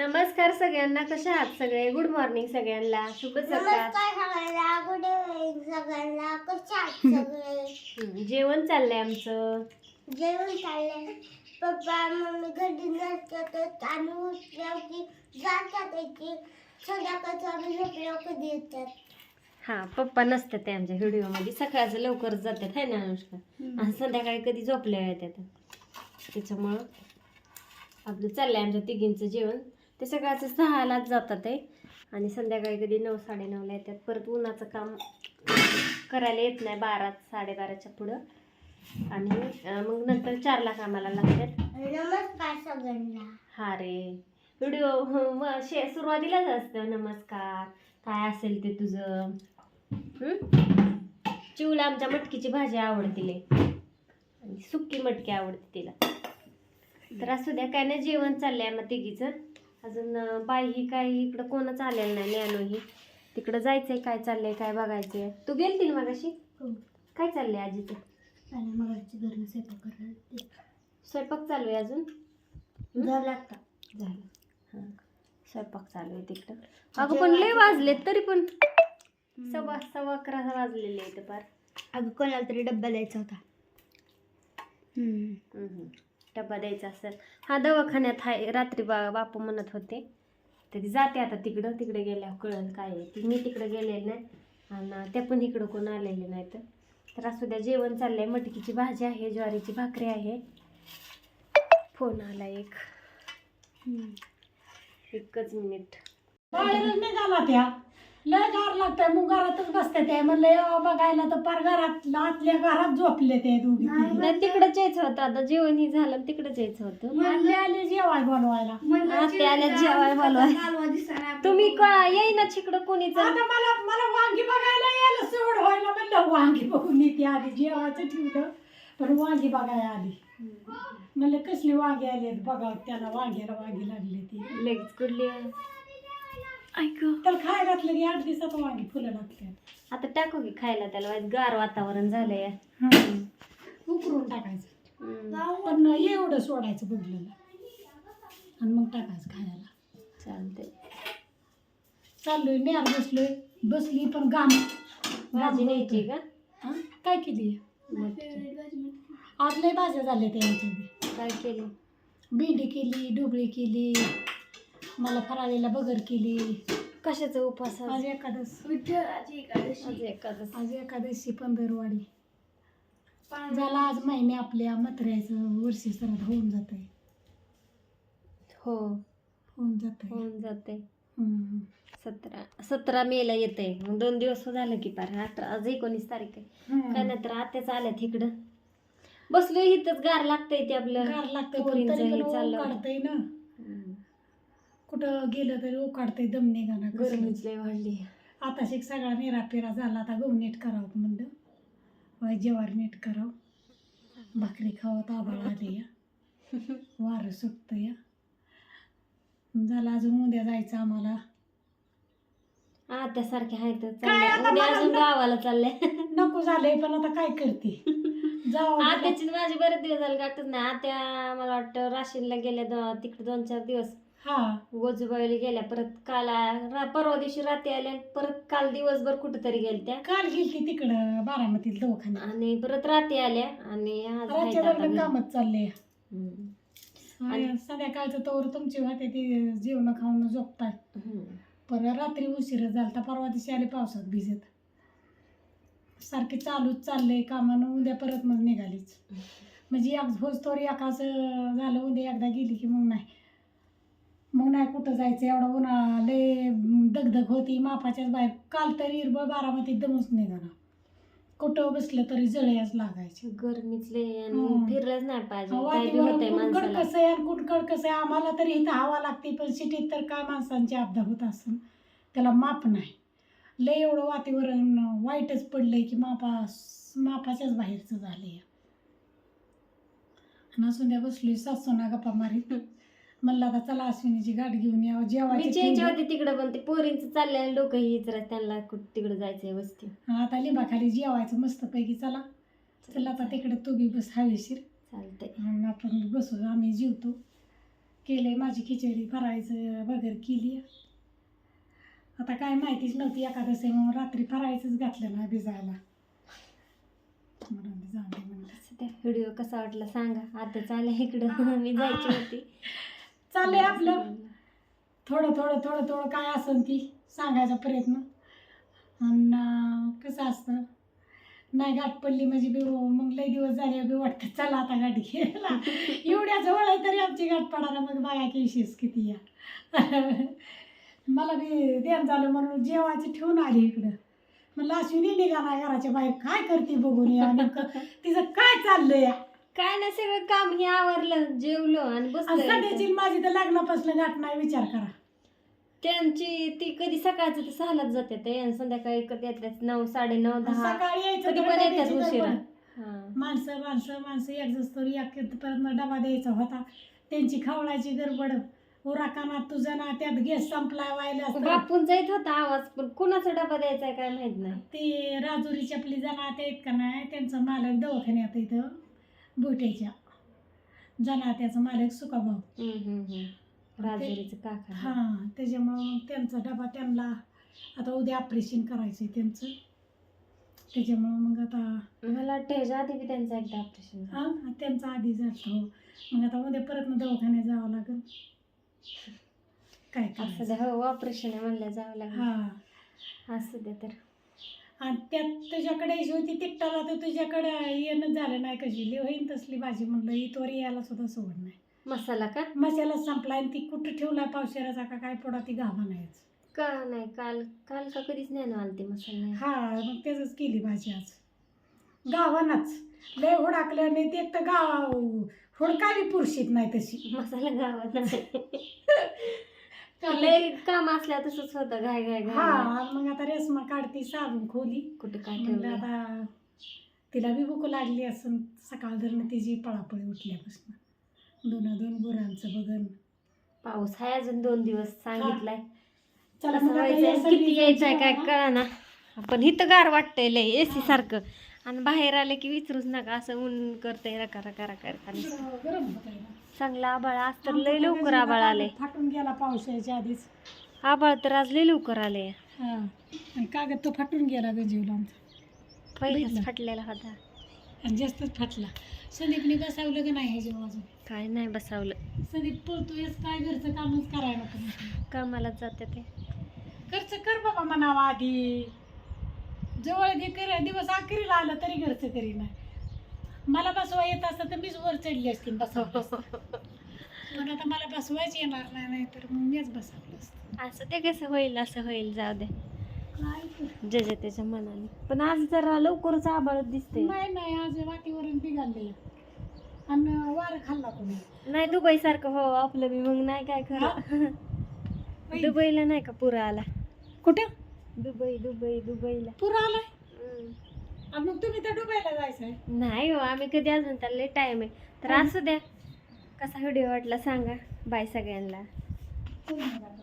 नमस्कार सगळ्यांना कशा आहात सगळे? गुड मॉर्निंग सगळ्यांना. शुभ सकाळ. नमस्कार सगळ्यांना. गुड इव्हनिंग सगळ्यांना. कशा आहात सगळे? जेवण चाललंय आमचं. जेवण चाललंय. पप्पा मम्मी घरी नसतात आणि उठल्या की जातात की संध्याकाळचं आम्ही कधी येतात हा पप्पा नसतात ते आमच्या व्हिडिओमध्ये. सकाळचं लवकर जातात है ना अनुष्का? आणि संध्याकाळी कधी झोपल्या येतात त्याच्यामुळं आपलं चाललंय आमच्या तिघींचं जेवण. ते सकाळचं सहालाच जातात आहे आणि संध्याकाळी कधी नऊ साडेनऊला येतात. परत उन्हाचं काम करायला येत नाही बारा साडेबाराच्या पुढं. आणि मग नंतर चारला कामाला लागतात. नमस्कार सगळ्यांना हा रे. व्हिडिओ शे सुरुवातीलाच असतं नमस्कार. काय असेल ते तुझं? चिवला आमच्या मटकीची भाजी आवडते आणि सुकी मटकी आवडते तिला. तर असू द्या काय नाही जेवण चाललंय मग तिघीचं. अजून बाई ही काही इकडं कोणच आलेलं नाही नॅनो ही. तिकडं जायचंय काय चाललंय काय बघायचंय. तू गेलतील मग अशी काय चाललंय आजी ते? आणि मग घरी स्वयंपाक करायला स्वयंपाक चालू आहे अजून? हं? झाला हां. स्वयंपाक चालू आहे तिकडं. अगं पण लय वाजले तरी पण. सव्वा सव्वा अकरा वाजलेले आहेत पार. अगं कोणाला तरी डब्बा द्यायचा होता. हम्म. डब्बा द्यायचा असेल. हा दवाखान्यात आहे रात्री बा बापू म्हणत होते तर ती जाते आता तिकडं. तिकडे गेल्यावर कळल काय आहे ती. मी तिकडे गेलेले नाही आणि त्या पण इकडं कोण आलेले नाहीत. तर असू द्या जेवण चाललंय. मटकीची भाजी आहे ज्वारीची भाकरी आहे. फोन आला एक. एकच मिनिट. त्या. लय गार लागतंय मग घरातच बसते ते. म्हणलं यावं बघायला तर पार घरात आतल्या घरात झोपले ते दोघी तिघी. नाही तिकडंच यायचं होतं. आता जेवण ही झालं तिकडंच यायचं होतं. आले आले जेवाय आल्या जेवाय बोलवाय तुम्ही का येईना तिकडं कोणीच? आता मला मला वांगी बघायला यायला सवड व्हायला म्हणलं वांगी बघून येते आधी जेवायचं ठेवलं पण वांगी बघायला आली. म्हणलं कसली वांगी आली बघा त्याला वांग्याला वांगी लागली ती. लगेच कुठली? ऐक. त्याला खाय घातलं की आठ दिवसात वांगी फुलं लागते आता टाकू की खायला त्याला वाईट गार वातावरण झालंय. उकरून टाकायचं. हम्म, पण एवढं सोडायचं बदलेलं आणि मग टाकायचं खायला. चालतंय. चाललोय नेहार बसलोय. बसली पण गाम भाजी न्यायची का? हा? काय केली? मटकी. आज लय भाज्या झाल्या त्या काय केली? भेंडी केली डोबळी केली मला फराळीला बगर केली. कशाचा उपास आज? आज एकादश. आज एकादश. आज एकादशी. पंधरवाडी. झाला आज महिने आपल्या मथऱ्याचं वर्षी सरत होऊन जात आहे हो. होऊन जात आहे होऊन जाते सतरा सतरा मेला येते मग दोन दिवस झालं की पार. अठरा आज एकोणीस तारीख आहे. काय नाही तर आत्याच आल्यात इकडं. बसलो इथंच गार लागतंय ते आपलं. गार लागतं पण पोरींचं तरी हे पण चाललं होतं. काढतंय ना. हम्म. कुठं गेलं तरी उकाडतंय दम निघाना गरमीच लय वाढली. आता शिक सगळा निरा पेरा झाला आता गहू नीट करावं म्हणलं. वाय जेवार नीट करावं. भाकरी खावं ताबळ आले या. वारं सुटतं या. झालं अजून उद्या जायचं आम्हाला. आहेत आता उद्या मला अजून गावाला चाललंय. नको झालंय पण आता काय करते? जावं आत्याची माझी बरेच दिवस झाले गाठच नाही. आत्या मला वाटतं राशीनला गेल्या तिकडे दोन चार दिवस. हा. गोजूबाईला गेल्या परत काल आ- रा- परवा दिवशी रात्री आल्या परत काल दिवसभर कुठेतरी गेल्या त्या काल गेली तिकडं बारामतीत दवाखान्यात. आणि परत रात्री आल्या आणि आज आहेत रातच्या आता दरम्यान घरी. कामच चाललंय हम्म. संध्याकाळचं तोवर तुमची होते ते जेवण खाऊन झोपताय. हम्म. पण रात्री उशीर झाला तर परवा दिवशी आले पावसात भिजत. सारखे चालूच चाललंय कामानं उद्या परत मग निघालीच. म्हणजे एक होच तोरी एकाचं झालं उद्या एकदा गेली की मग नाही. मग नाही कुठं जायचं एवढा उन्हाळा लय दगदग होती मापाच्याच बाहेर. काल तरी इरबळ बारामतीत दमच निघाला. कुठं बसलं तरी जळ्याच लागायचे. गरमीच लय आणि हम्म. फिरलंच नाही पाहिजे. काय बी माणसाला. कसं आहे आणि कुणकड कसं आहे आम्हाला तरी इथं हवा लागते पण सिटीत तर काय माणसांची अपघात होत असून त्याला माप नाही. लय एवढं वातावरण वाईटच पडलंय की मापा मापाच्याच बाहेरचं झालंय. आणि असून बसलोय सासूना गप्पा मारीत. म्हणलं आता चला अश्विनीची गाठ घेऊन यावं मी जेवायची चेंज होते तिकडं पण ते पोरींचं चाललेलं डोकं हीच राहत त्यांना कुठं तिकडं जायचंय वस्ती. आता लिंबाखाली जेवायचं मस्तपैकी चला. चला आता तिकडे तू बी बस हवेशीर. चालतंय. आणि आपण बसू आम्ही जेवतो. केले माझी खिचडी फरायचं वगैरे केली आता काय माहितीच नव्हती एकादशी म्हणून रात्री फरायचंच घातलं ना भिजायला. म्हणून दे म्हणलं. व्हिडिओ कसा वाटला सांगा. आता चालेल इकडं. मी जायची होती. चाललंय आपलं. थोडं थोडं थोडं थोडं काय असेल ती सांगायचा प्रयत्न. आणि कसं असतं? नाही गाठ पडली म्हणजे बी मग लई दिवस झाले बी वाटतं चला आता गाठी घ्यायला. एवढ्या जवळ आहे तरी आमची गाठ पडायला मग बाया की किती या. मला बी ध्यान झालं म्हणून जेवायचं ठेवून आली इकडं. म्हणलं अश्विनी निघाला घराच्या बाहेर काय करते बघून या नेमकं तिचं काय चाललंय या? काय नाही सगळं काम हे आवरलं जेवलो आणि आणि बसलो सध्याची इथं. माझी तर लग्नापासून गाठ नाही विचार करा त्यांची ती कधी सकाळचं ते सहालाच जाते ते आणि संध्याकाळी कधी येतात नऊ साडे नऊ दहा सकाळी यायचं कधी तर पण येतात डब्याची उशिरा गडबड. हा. माणसं माणसं माणसं एक तरी एक परत डबा द्यायचा होता त्यांची खवळायची गडबड उरा कानात तुझा ना त्यात गॅस संपला व्हायला असतं. बापूंचा येत होता आवाज पण कुणाचा डबा द्यायचा आहे काय माहीत नाही ते राजुरीची आपली जनात आहेत का नाही त्यांचा मालक दवाखान्यात इथं बोट्याच्या जनात्याचा मालक हम्म. राजुरीचं काका. हां त्याच्यामुळं मग त्यांचा डबा त्यांना आता उद्या ऑपरेशन करायचं आहे त्यांचं. त्याच्यामुळं मग आता मला वाटतं ह्याच्या आधी बी त्यांचं एकदा ऑपरेशन हा त्यांचा आधी जातो मग आता उद्या परत मग दवाखान्यात जावं लागेल. काय असं करायचं? द्या. हो ऑपरेशन आहे म्हणलं जावं लागलं. हा. असू द्या तर. आणि त्यात तुझ्याकडे ही होती तिकटाला तर तुझ्याकडे येणं झालं नाही कशी होईन तसली भाजी म्हणलं इथवर यायला सुद्धा सोड नाही. मसाला का? मसाला संपला आणि ती कुठं ठेवला पावशेराचा का काय पोडा ती गावा नाहीच का नाही काल काल का कधीच नाही ना आलती मसाला? हा मग त्याच केली भाजी आज. गावानाच. लय हुडाकलं नाही ते तर गाव हुडकावी पुरशीत नाही तशी. मसाला गावात नाही. लय काम असल्या तसंच होतं घाय घाय घाय हा मग आता रेसमा काढती सारून खोली. कुठे काय म्हणलं ठेवलं आता तिला बी भूक लागली असं सकाळ धरणं तिची पळापळी उठल्यापासून. दोन दोन गुरांचं बघन. पाऊस आहे अजून दोन दिवस सांगितलाय. चला कसं मग आता व्हायचंय, या सगळी किती यायचंय काय कळा ना पण इथं गार वाटतंय लय एसी सारखं. आणि बाहेर आले की विचारूच नका असं ऊन करतंय रका रका रका रका ना. चांगला आबाळ आज तर लय लवकर आबाळ आले फाटून गेला पावसाच्या आधीच. आबाळ तर आज लय लवकर आले हा. आणि कागद तो फाटून गेला गंजीवला आमचा. पहिलाच बघितलं. फाटलेला होता. आणि जास्तच फाटला. संदीपने बसावलं का नाही ह्याच्या अजून. काय नाही बसावलं. संदीप पळतोयस काय घरचं कामच करायला म्हटलं. कामाला जाते ते. घरचं कर बाबा म्हणावा आधी. जवळ दे कर दिवस अखेरीला आलं तरी घरचं करी नाही मला बसवा येत असतं तर मीच वर चढली असती बसवलं असतं. पण आता मला बसवायच येणार नाही तर मग मीच बसवलं असतं. असं ते कसं होईल असं होईल जाऊ दे. काय कर जे जे त्याच्या मनाने. पण आज जरा लवकरच आबाळ दिसते नाही नाही आज वाटीवरून बिघडलेलं आणि वार खाल्ला कोणी नाही दुबई सारखं हो आपलं बी मग नाही काय खरं. दुबईला नाही का पुरा आला? कुठं? दुबई दुबई दुबईला. पुरा आलाय? मग तुम्ही तर डुबायला जायचंय नाही हो आम्ही कधी अजून त्याला लय टाइम आहे. तर हम्म. असू द्या. कसा व्हिडिओ वाटला सांगा. बाय सगळ्यांना. बघा.